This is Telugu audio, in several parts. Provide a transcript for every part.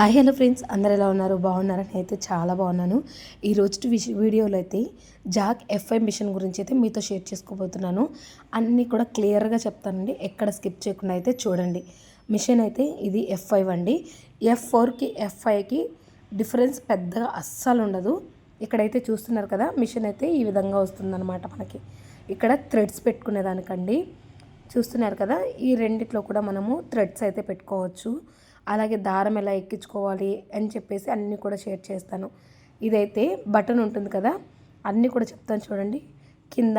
హాయ్ హలో ఫ్రెండ్స్ అందరు ఎలా ఉన్నారు? బాగున్నారని అయితే చాలా బాగున్నాను. ఈ రోజు వీడియోలో అయితే జాక్ ఎఫ్ఐ మిషన్ గురించి అయితే మీతో షేర్ చేసుకోబోతున్నాను. అన్నీ కూడా క్లియర్గా చెప్తానండి. ఎక్కడ స్కిప్ చేయకుండా అయితే చూడండి. మిషన్ అయితే ఇది ఎఫ్ ఫైవ్ అండి ఎఫ్ ఫోర్కి ఎఫ్ ఫైవ్కి డిఫరెన్స్ పెద్దగా అస్సలు ఉండదు. ఇక్కడైతే చూస్తున్నారు కదా మిషన్ అయితే ఈ విధంగా వస్తుందన్నమాట మనకి. ఇక్కడ థ్రెడ్స్ పెట్టుకునేదానికండి. చూస్తున్నారు కదా ఈ రెండిట్లో కూడా మనము థ్రెడ్స్ అయితే పెట్టుకోవచ్చు. అలాగే దారం ఎలా ఎక్కించుకోవాలి అని చెప్పేసి అన్నీ కూడా షేర్ చేస్తాను. ఇదైతే బటన్ ఉంటుంది కదా అన్నీ కూడా చెప్తాను చూడండి. కింద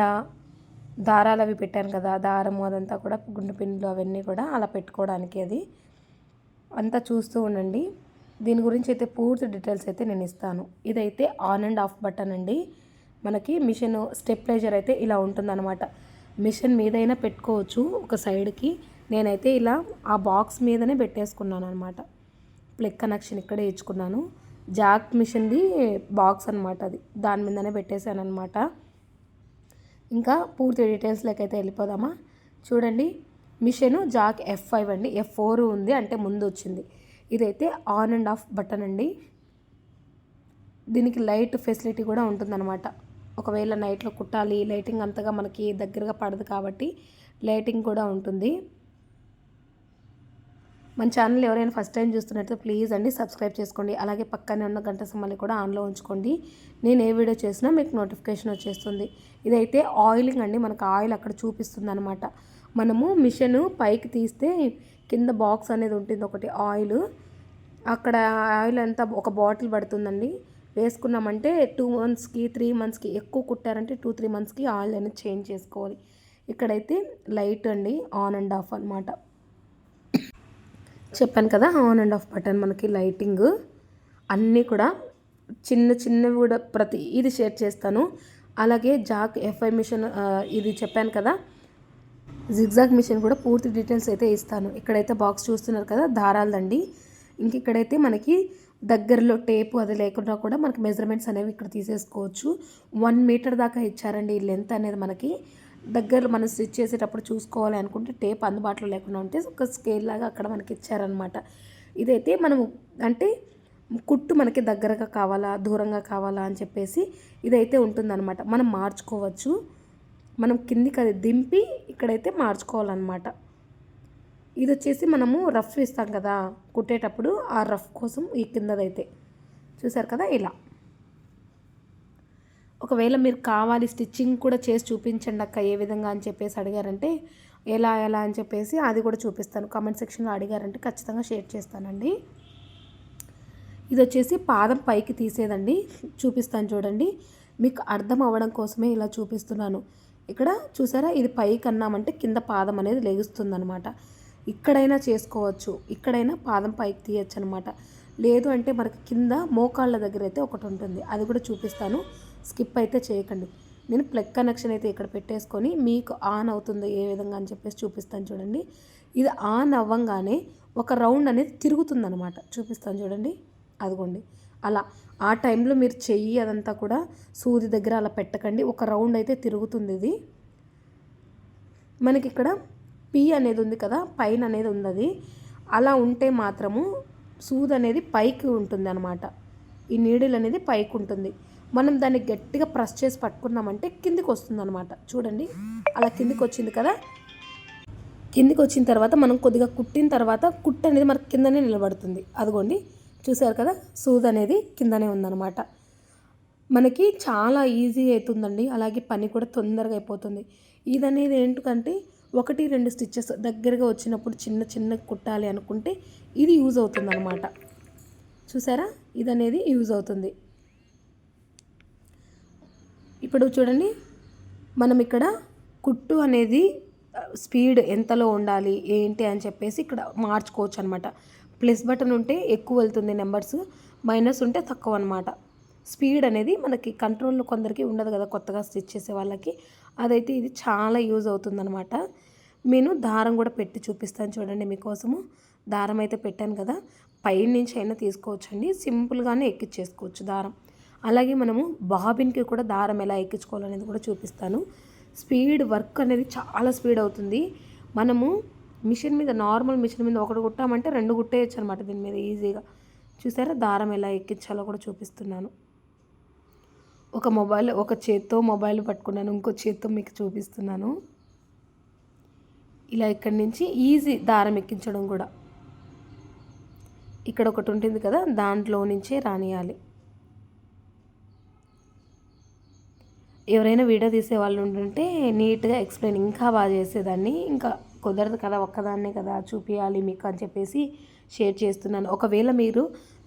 దారాలు అవి పెట్టాను కదా దారము అదంతా కూడా గుండు పిన్నులు అవన్నీ కూడా అలా పెట్టుకోవడానికి అది. అంతా చూస్తూ ఉండండి. దీని గురించి అయితే పూర్తి డీటెయిల్స్ అయితే నేను ఇస్తాను. ఇదైతే ఆన్ అండ్ ఆఫ్ బటన్ అండి. మనకి మిషన్ స్టెప్లైజర్ అయితే ఇలా ఉంటుందన్నమాట. మిషన్ మీదైనా పెట్టుకోవచ్చు ఒక సైడ్కి. నేనైతే ఇలా ఆ బాక్స్ మీదనే పెట్టేసుకున్నాను అనమాట ప్లగ్ కనెక్షన్ ఇక్కడే ఇచ్చుకున్నాను. జాక్ మిషన్ది బాక్స్ అనమాట అది. దాని మీదనే పెట్టేశాను అనమాట ఇంకా పూర్తి డీటెయిల్స్లోకి అయితే వెళ్ళిపోదామా? చూడండి మిషన్ జాక్ ఎఫ్ ఫైవ్ అండి. ఎఫ్ ఫోర్ ఉంది అంటే ముందు వచ్చింది. ఇదైతే ఆన్ అండ్ ఆఫ్ బటన్ అండి. దీనికి లైట్ ఫెసిలిటీ కూడా ఉంటుందన్నమాట. ఒకవేళ నైట్లో కుట్టాలి లైటింగ్ అంతగా మనకి దగ్గరగా పడదు కాబట్టి లైటింగ్ కూడా ఉంటుంది. మన ఛానల్ ఎవరైనా ఫస్ట్ టైం చూస్తున్నట్టు ప్లీజ్ అండి సబ్స్క్రైబ్ చేసుకోండి. అలాగే పక్కనే ఉన్న గంట సమ్మల్ని కూడా ఆన్లో ఉంచుకోండి. నేను ఏ వీడియో చేసినా మీకు నోటిఫికేషన్ వచ్చేస్తుంది. ఇదైతే ఆయిలింగ్ అండి. మనకు ఆయిల్ అక్కడ చూపిస్తుంది అనమాట మనము మిషన్ పైకి తీస్తే కింద బాక్స్ అనేది ఉంటుంది ఒకటి ఆయిల్. అక్కడ ఆయిల్ అంతా ఒక బాటిల్ పడుతుందండి. వేసుకున్నామంటే టూ మంత్స్కి త్రీ మంత్స్కి ఎక్కువ కుట్టారంటే టూ త్రీ మంత్స్కి ఆయిల్ అనేది చేంజ్ చేసుకోవాలి. ఇక్కడైతే లైట్ అండి ఆన్ అండ్ ఆఫ్ అనమాట చెప్పాను కదా ఆన్ అండ్ ఆఫ్ బటన్ మనకి లైటింగ్ అన్నీ కూడా చిన్న చిన్నవి కూడా ప్రతి ఇది షేర్ చేస్తాను. అలాగే జాక్ ఎఫ్ఐ మిషన్ ఇది చెప్పాను కదా జిగ్జాగ్ మిషన్ కూడా పూర్తి డీటెయిల్స్ అయితే ఇస్తాను. ఇక్కడైతే బాక్స్ చూస్తున్నారు కదా దారాలండి ఇంక ఇక్కడైతే మనకి దగ్గరలో టేపు అది లేకుండా కూడా మనకి మెజర్మెంట్స్ అనేవి ఇక్కడ తీసేసుకోవచ్చు. వన్ మీటర్ దాకా ఇచ్చారండి ఈ లెంత్ అనేది మనకి. దగ్గరలో మనం స్టిచ్ చేసేటప్పుడు చూసుకోవాలి అనుకుంటే టేప్ అందుబాటులో లేకుండా ఉంటే ఒక స్కేల్ లాగా అక్కడ మనకి ఇచ్చారనమాట ఇదైతే మనం అంటే కుట్టు మనకి దగ్గరగా కావాలా దూరంగా కావాలా అని చెప్పేసి ఇదైతే ఉంటుందన్నమాట. మనం మార్చుకోవచ్చు. మనం కిందికి అది దింపి ఇక్కడైతే మార్చుకోవాలన్నమాట. ఇది వచ్చేసి మనము రఫ్ ఇస్తాం కదా కుట్టేటప్పుడు ఆ రఫ్ కోసం ఈ కిందదైతే. చూసారు కదా ఇలా. ఒకవేళ మీరు కావాలి స్టిచ్చింగ్ కూడా చేసి చూపించండి అక్క ఏ విధంగా అని చెప్పేసి అడిగారంటే ఎలా ఎలా అని చెప్పేసి అది కూడా చూపిస్తాను. కామెంట్ సెక్షన్లో అడిగారంటే ఖచ్చితంగా షేర్ చేస్తానండి. ఇది వచ్చేసి పాదం పైకి తీసేదండి. చూపిస్తాను చూడండి. మీకు అర్థం అవ్వడం కోసమే ఇలా చూపిస్తున్నాను. ఇక్కడ చూసారా? ఇది పైకి అన్నామంటే కింద పాదం అనేది లెగుస్తుంది అనమాట ఇక్కడైనా చేసుకోవచ్చు. ఇక్కడైనా పాదం పైకి తీయచ్చు అనమాట లేదు అంటే మనకి కింద మోకాళ్ళ దగ్గర అయితే ఒకటి ఉంటుంది. అది కూడా చూపిస్తాను. స్కిప్ అయితే చేయకండి. నేను ప్లగ్ కనెక్షన్ అయితే ఇక్కడ పెట్టేసుకొని మీకు ఆన్ అవుతుందో ఏ విధంగా అని చెప్పేసి చూపిస్తాను చూడండి. ఇది ఆన్ అవ్వంగానే ఒక రౌండ్ అనేది తిరుగుతుందనమాట చూపిస్తాను చూడండి. అదిగోండి. అలా ఆ టైంలో మీరు చెయ్యి అదంతా కూడా సూది దగ్గర అలా పెట్టకండి. ఒక రౌండ్ అయితే తిరుగుతుంది ఇది. మనకి ఇక్కడ పీ అనేది ఉంది కదా పైన అనేది ఉంది అది. అలా ఉంటే మాత్రము సూది అనేది పైకి ఉంటుంది అనమాట ఈ నీడిల్ అనేది పైకి ఉంటుంది. మనం దాన్ని గట్టిగా ప్రెస్ చేసి పట్టుకున్నామంటే కిందికి వస్తుంది అనమాట చూడండి అలా కిందికి వచ్చింది కదా? కిందికి వచ్చిన తర్వాత మనం కొద్దిగా కుట్టిన తర్వాత కుట్టు అనేది మనకి కిందనే నిలబడుతుంది. అదిగోండి చూసారు కదా? సూద్ అనేది కిందనే ఉందన్నమాట. మనకి చాలా ఈజీ అవుతుందండి. అలాగే పని కూడా తొందరగా అయిపోతుంది. ఇది అనేది ఏంటంటే ఒకటి రెండు స్టిచ్చెస్ దగ్గరగా వచ్చినప్పుడు చిన్న చిన్న కుట్టాలి అనుకుంటే ఇది యూజ్ అవుతుంది అనమాట చూసారా? ఇది అనేది యూజ్ అవుతుంది. ఇప్పుడు చూడండి మనం ఇక్కడ కుట్టు అనేది స్పీడ్ ఎంతలో ఉండాలి ఏంటి అని చెప్పేసి ఇక్కడ మార్చుకోవచ్చు అనమాట ప్లస్ బటన్ ఉంటే ఎక్కువ వెళ్తుంది నెంబర్స్ మైనస్ ఉంటే తక్కువ అనమాట స్పీడ్ అనేది మనకి కంట్రోల్లో కొందరికి ఉండదు కదా కొత్తగా స్టిచ్ చేసే వాళ్ళకి. అదైతే ఇది చాలా యూజ్ అవుతుందనమాట నేను దారం కూడా పెట్టి చూపిస్తాను చూడండి మీకోసము. దారం అయితే పెట్టాను కదా పైనుంచి అయినా తీసుకోవచ్చండి. సింపుల్గానే ఎక్కిచ్చేసుకోవచ్చు దారం. అలాగే మనము బాబిన్కి కూడా దారం ఎలా ఎక్కించుకోవాలనేది కూడా చూపిస్తాను. స్పీడ్ వర్క్ అనేది చాలా స్పీడ్ అవుతుంది. మనము మిషన్ మీద నార్మల్ మిషన్ మీద ఒకటి కుట్టామంటే రెండు కుట్టేయచ్చు అనమాట దీని మీద ఈజీగా. చూసారా? దారం ఎలా ఎక్కించాలో కూడా చూపిస్తున్నాను. ఒక మొబైల్ ఒక చేత్తో మొబైల్ పట్టుకున్నాను. ఇంకో చేత్తో మీకు చూపిస్తున్నాను. ఇలా ఇక్కడి నుంచి ఈజీ దారం ఎక్కించడం కూడా. ఇక్కడ ఒకటి ఉంటుంది కదా దాంట్లో నుంచే రానియాలి. ఎవరైనా వీడియో తీసే వాళ్ళు ఉంటుంటే నీట్గా ఎక్స్ప్లెయిన్ ఇంకా బాగా చేసేదాన్ని. ఇంకా కుదరదు కదా ఒక్కదాన్నే కదా చూపించాలి మీకు అని చెప్పేసి షేర్ చేస్తున్నాను. ఒకవేళ మీరు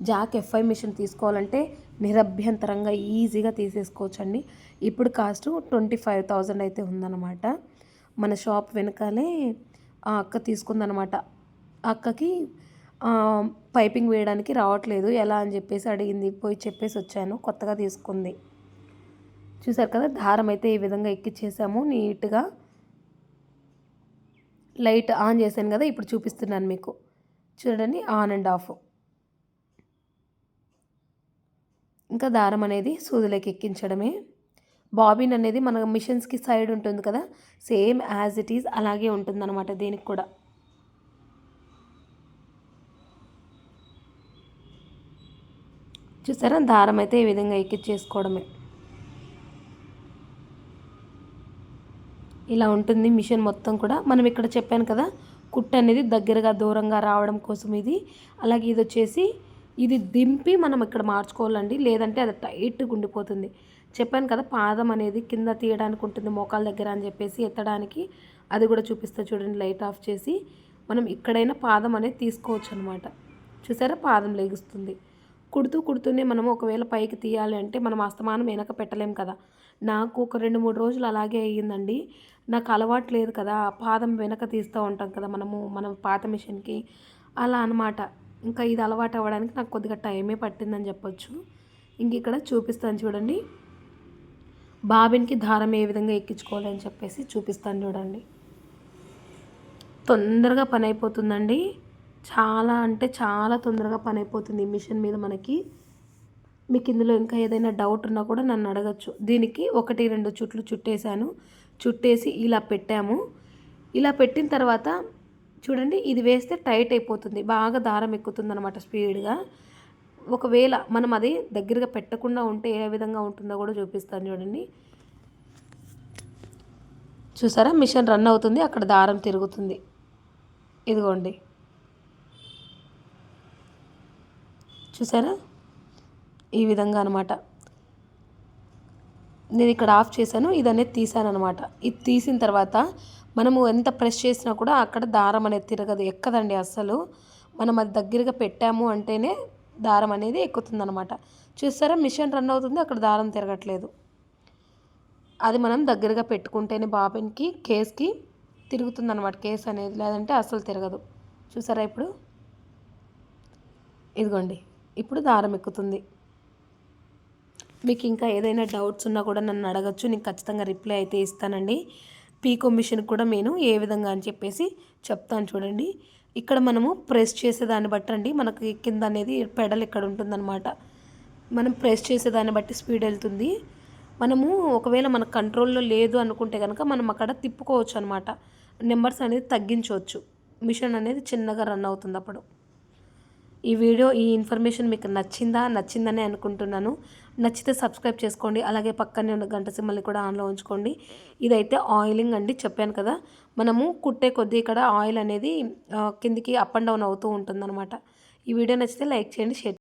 జాక్ ఎఫ్ఐ మిషన్ తీసుకోవాలంటే నిరభ్యంతరంగా ఈజీగా తీసేసుకోవచ్చండి. ఇప్పుడు కాస్ట్ ట్వంటీ ఫైవ్ థౌజండ్ అయితే ఉందన్నమాట. మన షాప్ వెనకాలే ఆ అక్క తీసుకుందనమాట అక్కకి పైపింగ్ వేయడానికి రావట్లేదు. ఎలా అని చెప్పేసి అడిగింది. పోయి చెప్పేసి వచ్చాను. కొత్తగా తీసుకుంది. చూసారు కదా దారం అయితే ఈ విధంగా ఎక్కిచ్చేసాము నీట్గా. లైట్ ఆన్ చేశాను కదా ఇప్పుడు చూపిస్తున్నాను మీకు. చూడండి ఆన్ అండ్ ఆఫ్. ఇంకా దారం అనేది సూదులోకి ఎక్కించడమే. బాబిన్ అనేది మన మిషన్స్కి సైడ్ ఉంటుంది కదా సేమ్ యాజ్ ఇట్ ఈజ్ అలాగే ఉంటుందన్నమాట దీనికి కూడా. చూసారా దారం అయితే ఈ విధంగా ఎక్కించేసుకోవడమే ఇలా ఉంటుంది మిషన్ మొత్తం కూడా. మనం ఇక్కడ చెప్పాను కదా కుట్టు అనేది దగ్గరగా దూరంగా రావడం కోసం ఇది. అలాగే ఇది వచ్చేసి ఇది దింపి మనం ఇక్కడ మార్చుకోవాలండి. లేదంటే అది టైట్గా ఉండిపోతుంది చెప్పాను కదా పాదం అనేది కింద తీయడానికి ఉంటుంది మోకాల దగ్గర అని చెప్పేసి ఎత్తడానికి. అది కూడా చూపిస్తా చూడండి లైట్ ఆఫ్ చేసి. మనం ఇక్కడైనా పాదం అనేది తీసుకోవచ్చు అనమాట చూసారా? పాదం లేగుస్తుంది. కుడుతూ కుడుతూనే మనం ఒకవేళ పైకి తీయాలి అంటే మనం అస్తమానం వెనక పెట్టలేం కదా. నాకు ఒక రెండు మూడు రోజులు అలాగే అయ్యిందండి. నాకు అలవాటు లేదు కదా పాదం వెనక తీస్తూ ఉంటాం కదా మనము మనం పాత మిషన్కి. అలా అనమాట ఇంకా ఇది అలవాటు అవ్వడానికి నాకు కొద్దిగా టైమే పట్టిందని చెప్పొచ్చు. ఇంక ఇక్కడ చూపిస్తాను చూడండి. బాబిన్కి దారం ఏ విధంగా ఎక్కించుకోవాలి అని చెప్పేసి చూపిస్తాను చూడండి. తొందరగా పని అయిపోతుందండి. చాలా అంటే చాలా తొందరగా పని అయిపోతుంది మిషన్ మీద మనకి. మీకు ఇందులో ఇంకా ఏదైనా డౌట్ ఉన్నా కూడా నన్ను అడగచ్చు. దీనికి ఒకటి రెండు చుట్లు చుట్టేశాను. చుట్టేసి ఇలా పెట్టాము. ఇలా పెట్టిన తర్వాత చూడండి ఇది వేస్తే టైట్ అయిపోతుంది. బాగా దారం ఎక్కుతుంది అనమాట స్పీడ్గా ఒకవేళ మనం అది దగ్గరగా పెట్టకుండా ఉంటే ఏ విధంగా ఉంటుందో కూడా చూపిస్తాను చూడండి. చూసారా? మిషన్ రన్ అవుతుంది. అక్కడ దారం తిరుగుతుంది. ఇదిగోండి. చూసారా? ఈ విధంగా అనమాట నేను ఇక్కడ ఆఫ్ చేశాను ఇది అనేది తీసాను అనమాట ఇది తీసిన తర్వాత మనము ఎంత ప్రెస్ చేసినా కూడా అక్కడ దారం అనేది తిరగదు ఎక్కదండి అస్సలు. మనం అది దగ్గరగా పెట్టాము అంటేనే దారం అనేది ఎక్కుతుందనమాట చూస్తారా మిషన్ రన్ అవుతుంది అక్కడ దారం తిరగట్లేదు. అది మనం దగ్గరగా పెట్టుకుంటేనే బాబిన్కి కేస్కి తిరుగుతుందనమాట కేస్ అనేది లేదంటే అస్సలు తిరగదు. చూసారా ఇప్పుడు? ఇదిగోండి. ఇప్పుడు దారం ఎక్కుతుంది. మీకు ఇంకా ఏదైనా డౌట్స్ ఉన్నా కూడా నన్ను అడగచ్చు. నేను ఖచ్చితంగా రిప్లై అయితే ఇస్తానండి. పీకో మిషన్ కూడా నేను ఏ విధంగా అని చెప్పేసి చెప్తాను చూడండి. ఇక్కడ మనము ప్రెస్ చేసేదాన్ని బట్టి అండి మనకి కింద అనేది పెడల్ ఇక్కడ ఉంటుందన్నమాట. మనం ప్రెస్ చేసేదాన్ని బట్టి స్పీడ్ వెళ్తుంది. మనము ఒకవేళ మన కంట్రోల్లో లేదు అనుకుంటే కనుక మనం అక్కడ తిప్పుకోవచ్చు అనమాట నెంబర్స్ అనేది తగ్గించవచ్చు. మిషన్ అనేది చిన్నగా రన్ అవుతుంది అప్పుడు. ఈ వీడియో ఈ ఇన్ఫర్మేషన్ మీకు నచ్చిందా? నచ్చిందని అనుకుంటున్నాను. నచ్చితే సబ్స్క్రైబ్ చేసుకోండి. అలాగే పక్కనే ఉన్న గంట సిమ్మల్ని కూడా ఆన్లో ఉంచుకోండి. ఇదైతే ఆయిలింగ్ అండి చెప్పాను కదా. మనము కుట్టే కొద్దీ ఇక్కడ ఆయిల్ అనేది కిందికి అప్ అండ్ డౌన్ అవుతూ ఉంటుందన్నమాట. ఈ వీడియో నచ్చితే లైక్ చేయండి షేర్